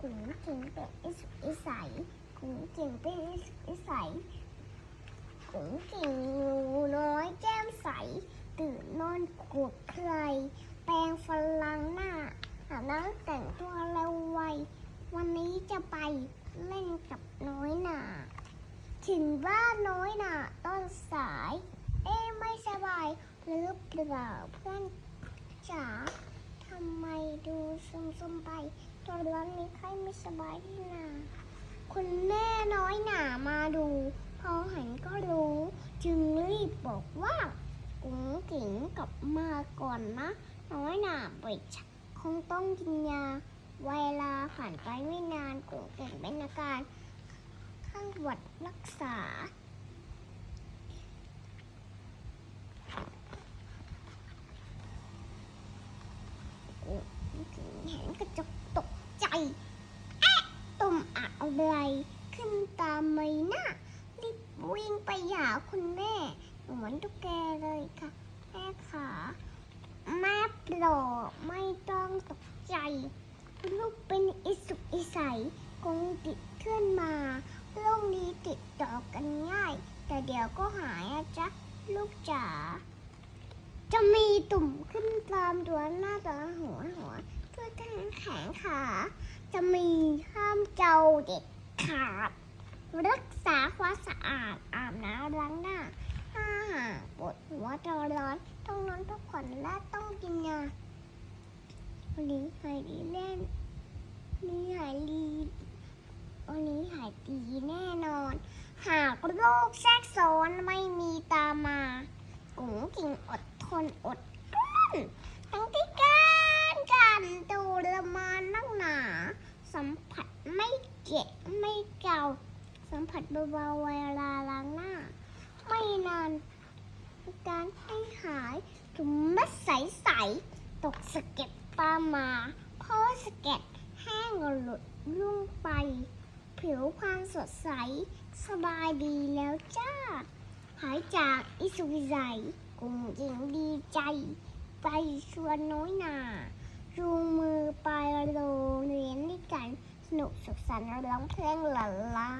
กุ๋งกิงเป็นอิสุอิสัยกุ๋งกิงเป็นอิสุอิสัยกุ๋งกิงงูน้อยแก้มใส ตื่นนอนกวดใคร แปรงฟันล้างหน้าอาบน้ำแต่งตัวเร็วไว วันนี้จะไปเล่นกับน้อยหนาถึงบ้านน้อยหนาต้นสาย เอ๊ไม่สบายหรือเปล่าเพื่อนจ๋าทำไมดูซึมๆไป ตัวร้อนนี้ใครไม่สบายที่นาคุณแม่น้อยหนามาดู พอเห็นก็รู้ จึงรีบบอกว่ากุ้งกิ่งกลับมาก่อนนะ น้อยหนาไปชักคงต้องกินยา เวลาผ่านไปไม่นานกุ้งกิ่งเป็นอาการข้างหวัดรักษากุ้งกิ่งเห็นกระจกตกใจ เอ๊ะตุ่ม อะไรขึ้นตามไม่น่ารีบวิ่งไปหาคุณแม่เหมือนตุ๊กแกเลยค่ะ แม่ขาแม่โปรดไม่ต้องตกใจ ลูกเป็นอิสุกอิสัยคงติดขึ้นมาโรคนี้ติดต่อกันง่าย แต่เดี๋ยวก็หายอะจ๊ะ ลูกจ๋าจะมีตุ่มขึ้นตามตัวหน้าตัวหัวหัวช่วยกันแขนขา จะมีห้ามเจ้าเด็ด ขาด รักษาความสะอาดอาบน้ำล้างหน้าถ้าปวดหัวตัวร้อน ต้องนอนพักผ่อนและต้องกินยาวันนี้หายดีแน่นี่หายดีวันนี้หายดีแน่นอน หากโรคแทรกซ้อนไม่มีตามมากุ๋งกิ่งอดทนอดกลั้น เจ็บไม่เก่า สัมผัสเบาๆเวลาล้างหน้า ไม่นานอาการให้หายถุงมัดใสๆตกสะเก็ดตามมาเพราะสะเก็ดแห้งหลุดลุ่งไป ผิวพรรณสดใส สบายดีแล้วจ้า หายจากอิสุวิสัยกุ้งยิงดีใจ ไปชวนน้อยหนาจูงมือไปโรงเรียนด้วยกัน นุกสุขสันต์ร้องเพลงหลาลา